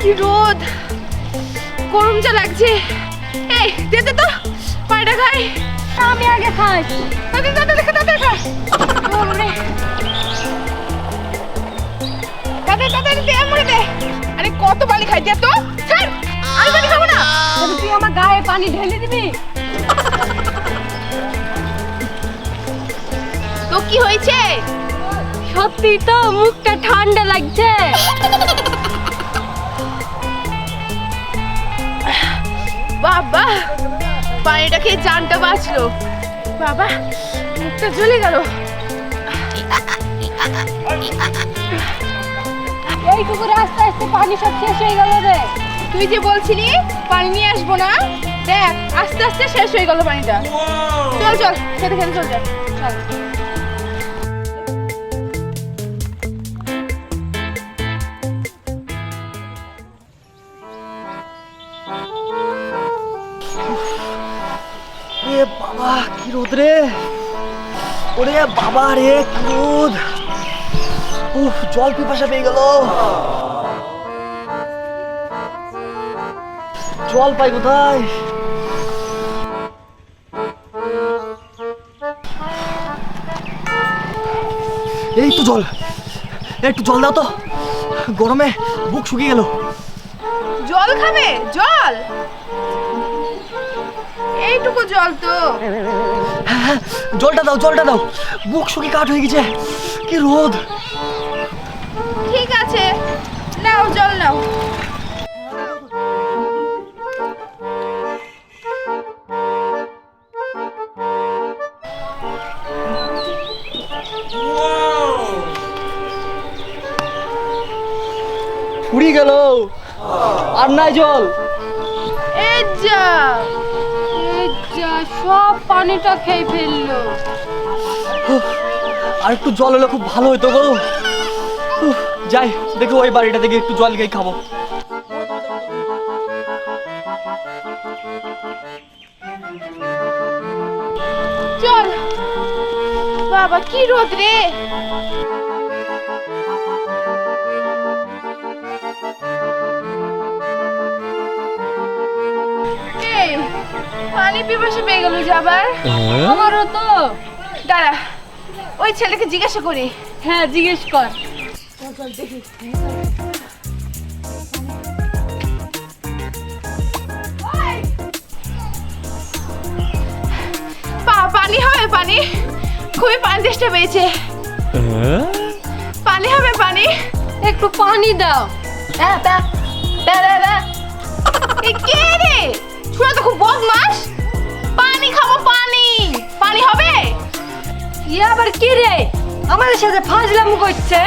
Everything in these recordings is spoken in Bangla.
কি রোদ। গরম যা লাগছে। এই, দে তো পায়টা খাই। আমি আগে খাই। তাতে তাতে দেখে তাতে খা তাতে তাতে দে। আমরে দে আরে, কত পানি খাই, দে তো। ছাড়, আমি পানি খাব না। তুই আমার গায়ে পানি ঢেলে দিবি। কি হয়েছে? সত্যি তো মুখটা ঠান্ডা লাগছে। বাবা পানিটা খেয়ে জানটা বাঁচলো। বাবা মুখটা জ্বলে গেল। এইটুকু রাস্তা আসতে পানি সব শেষ হয়ে গেল রে। তুই যে বলছিলি পানি নিয়ে আসব না দেখ আস্তে আস্তে শেষ হয়ে গেল পানিটা। চল চল খেতে খেতে চল চল চল। বাবা, কি রোদ রে। ওরে বাবা রে, কি রোদ। উফ, জল পিপাসা পেয়ে গেল। জল পাই কোথায়? এই তো জল। একটু জল দাও তো। গরমে বুক শুকিয়ে গেল। জল খাবে? জল? এইটুকু জল তো। জলটা দাও জলটা দাও। বুক শুকিয়ে কাঠ হয়ে গেছে। কি রোদ। ঠিক আছে নাও জল নাও। ফুরিয়ে গেল। আর নাই জল। এই যা। সব পানিটা খেয়ে ফেলল। আর একটু জল হলে খুব ভালো হতো গো। যাই দেখো ওই বাড়িটা থেকে একটু জল খেয়ে খাব। চল বাবা কি রোদ রে? পানি পিপাসা পেয়ে গেল যে আবার। আমারও তো। দাঁড়া ওই ছেলেকে জিজ্ঞাসা করি। হ্যাঁ জিজ্ঞেস কর। পা পানি হবে পানি। খুবই পানি চেষ্টা পেয়েছে। পানি হবে পানি। একটু পানি দাও। হ্যাঁ কে রে? শুনে তো খুব বদমাস পানি খাব পানি পানি হবে ই আবার কি রে আমাদের সাথে ফাজলাম করছে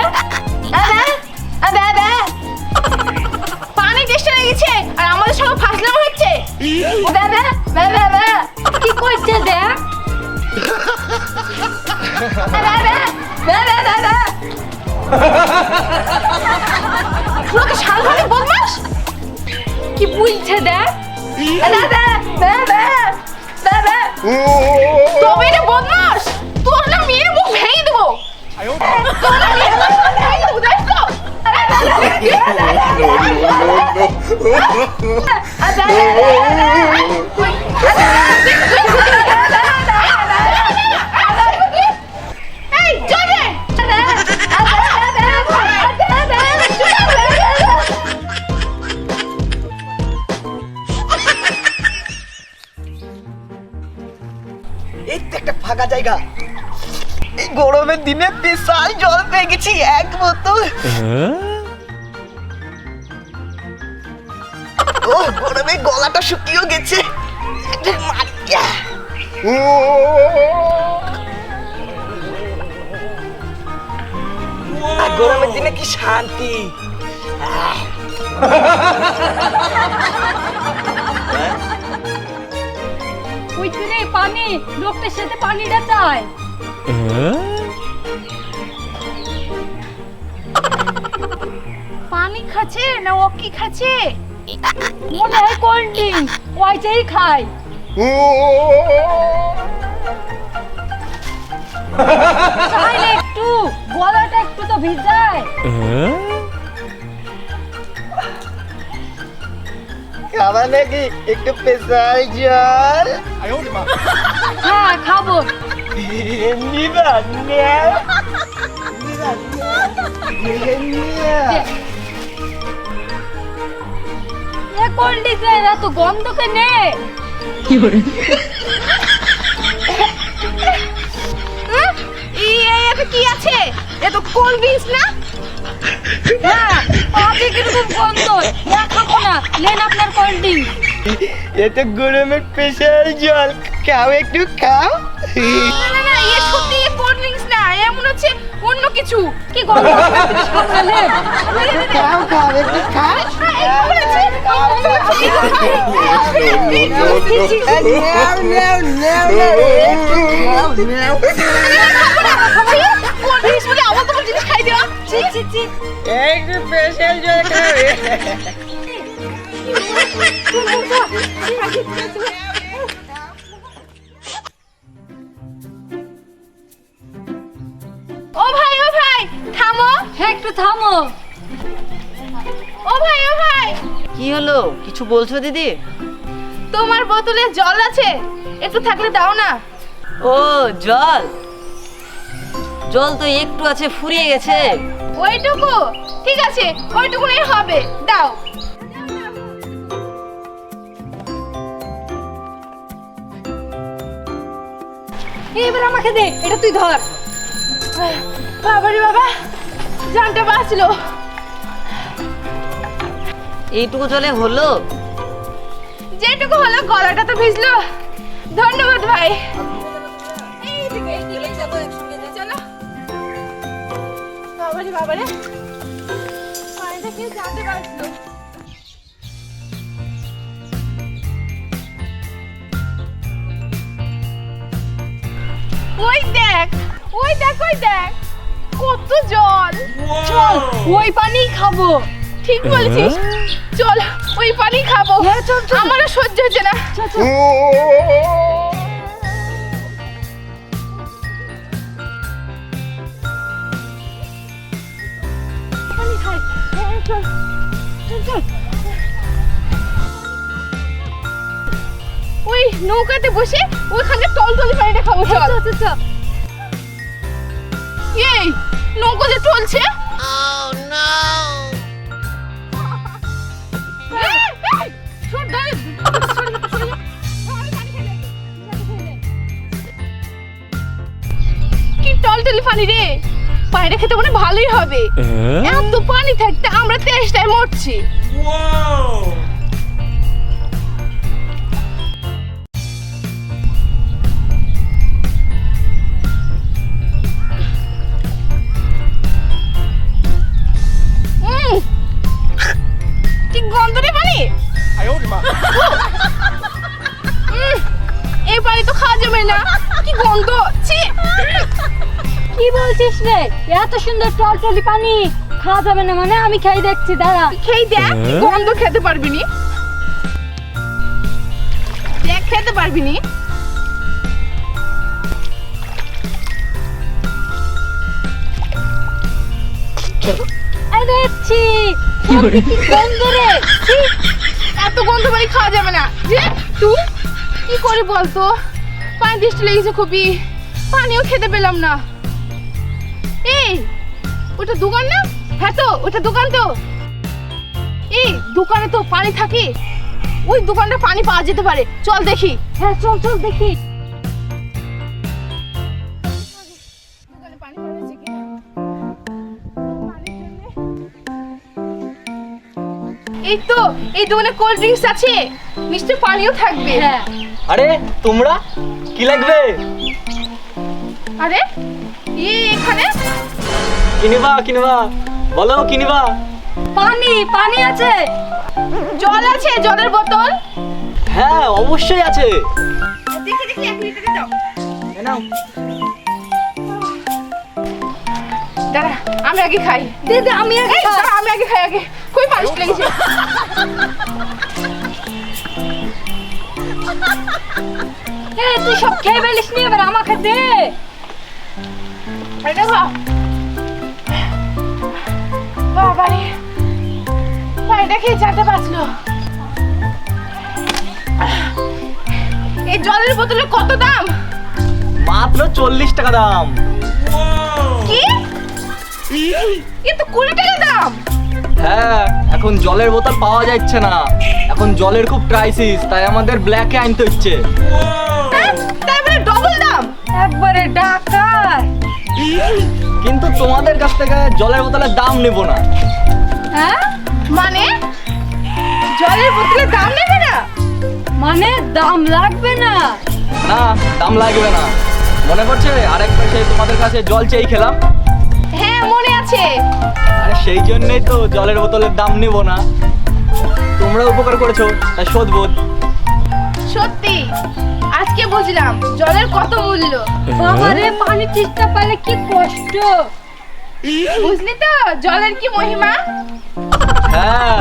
পানি চেষ্টা লেগেছে আর আমাদের সঙ্গে ফাসলাম হচ্ছে কি করছে দেখ লোকে সাংঘাতিক বদমাস কি বলছে দেখ ব্যা ব্যা ব্যা তবে এটা বদমাস তোর না মেয়ের মুখ ভেঙে দেবো তোর না মেয়ের মুখ ভেঙে দেবো দেখ তো এই দিনে বিশাল জল পেয়ে গেছি এক বোতল। ও গরমে গলাটা শুকিয়ে গেছে। মারিয়া। গরমের দিনে কি শান্তি? ওই পানি। লোকটার সাথে পানিটা চাই পানি খাচ্ছে না ও কি খাচ্ছে? মনে হয় কোল্ড ড্রিঙ্ক। ওইটাই খাই চাই না একটু গলাটা একটু তো ভিজায়। খাবার নাকি? একটু জল। হ্যাঁ খাব। নিবা নেও নিবা নিবা এ কোল্ড এত গন্ধ কেনে এই, এতে কি আছে? এ তো কোল্ড ড্রিঙ্কস না? হ্যাঁ আপনি কীরকম গন্ধ। না খাব না। নেন আপনার কোল্ড ড্রিঙ্ক এটা গরমের স্পেশাল জল। খাও একটু খাও। না না না সত্যি হচ্ছে অন্য কিছু। কি গন্ধ? খাও খাও একটু খাও নেও থামো। ও ভাই ও ভাই। কি হলো? কিছু বলছো দিদি? তোমার বোতলে জল আছে? একটু থাকলে দাও না। ও জল। জল তো একটু আছে ফুরিয়ে গেছে। ওইটুকু। ঠিক আছে ওইটুকুই হবে। দাও। এবার আমাকে দে এটা তুই ধর। বাবারে বাবা। জানটা বাঁচলো এইটুকু জলে হলো? যেটুকু হলো গলাটা তো ভিজলো। ধন্যবাদ ভাই। এইদিকে, এইদিকে, চলো। বাবারে বাবারে। পানিটা খেয়ে জানতে পারছিল? ওই দেখ ওই দেখ ওই দেখ। কত জল। চল ওই পানি খাব। ঠিক বলেছিস। চল ওই পানি খাব। হ্যাঁ, সহ্য হচ্ছে না। হ্যাঁ, ওই নৌকাতে বসে ওইখানে টলটলে পানিটা খাব চল চল। চল চল এই নৌকো যে চলছে। কি টলটলি পানি রে? পানিটা খেতে মনে ভালোই হবে। এত পানি থাকতে আমরা তেষ্টায় মরছি। কি বলছিস রে? এত সুন্দর টলটলি পানি। খাওয়া যাবে না মানে আমি খাই দেখছি দাঁড়া। খেয়ে দেখ গন্ধ খেতে পারবি নি। দেখ খেতে পারবি নি। আরে ছি সত্যি কি গন্ধ রে? এত গন্ধ পানি খাওয়া যাবে না। যে তুই কি করে বলতো? পানি দৃষ্টি লেগেছে খুবই। পানিও খেতে পেলাম না। এই ওটা দোকান না? হ্যাঁ তো ওটা দোকান তো। এই দোকানে তো পানি থাকে। ওই দোকানটা পানি পাওয়া যেতে পারে। চল দেখি। হ্যাঁ চল চল দেখি। এই তো এই দোকানে কোল্ড ড্রিঙ্কস আছে। মিষ্টি পানিও থাকবে। হ্যাঁ আরে তোমরা? কি লাগবে? আরে ই এখানে? কিনিবা কিনিবা। বলো কিনিবা। পানি পানি আছে। জল আছে জলের বোতল? হ্যাঁ অবশ্যই আছে। দেখি দেখি এক লিটারে দাও। নাও। দাঁড়া আমি আগে খাই। দিদি আমি আগে খাই। আমি আগে খাই আগে। খুবই পালিশ লেগেছে? এই তুই সব খেয়ে ফেলিস নি এবার আমাকে দে। এটা খা বাবা রে। এটা খেয়ে চারটা বাঁচলো এই জলের বোতলে কত দাম? মাত্র চল্লিশ টাকা দাম। কি? এ তো কুড়ি টাকা দাম। হ্যাঁ এখন জলের বোতল পাওয়া যাচ্ছে না। এখন জলের খুব ক্রাইসিস তাই আমাদের ব্ল্যাকে আনতে হচ্ছে। একবারে ডাকার কিন্তু তোমাদের কাছ থেকে জলের বোতলের দাম নেব না। হ্যাঁ? মানে? জলের বোতলে দাম নেবে না? মানে দাম লাগবে না। না দাম লাগবে না। মনে পড়ছে? আরেকবার সেই তোমাদের কাছে জল চেয়ে খেলাম। হ্যাঁ মনে আছে। আরে সেই জন্যই তো জলের বোতলের দাম নেব না। তোমরা উপকার করেছ তাই শোধবোধ। সত্যি আজকে বুঝলাম জলের কত মূল্য। বাবারে পানি তৃষ্ণা পেলে কি কষ্ট? বুঝলি তো জলের কি মহিমা? হ্যাঁ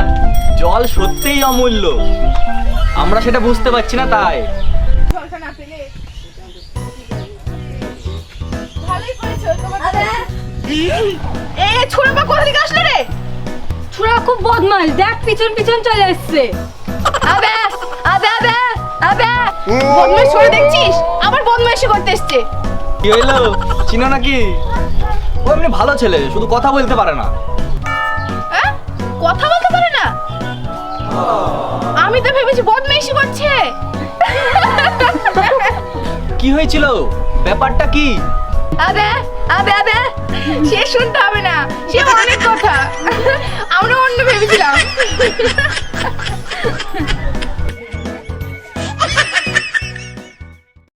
জল সত্যিই অমূল্য। আমরা সেটা বুঝতে পারছি না তাই। জলটা না পেলে ভালোই করেছ এ ছোড়া কোথা থেকে আসলো রে? ছুরা খুব বদমাস দেখ পিছন পিছন চলে এসছে। আবে আবে আবে। আবে বদমাইশ ছোড়া দেখছিস? আবার বদমাইশি করতে এসছে। কি হইল? চিনো নাকি? ও এমনি ভালো ছেলে শুধু কথা বলতে পারে না। হ্যাঁ? কথা বলতে পারে না? আমি তো ভেবেছি বদমাইশি করছে। কি হয়েছিল? ব্যাপারটা কি? আবে আবে আবে সে শুনতে হবে না। সে অনেক কথা। আমরা অন্য ভেবেছিলাম।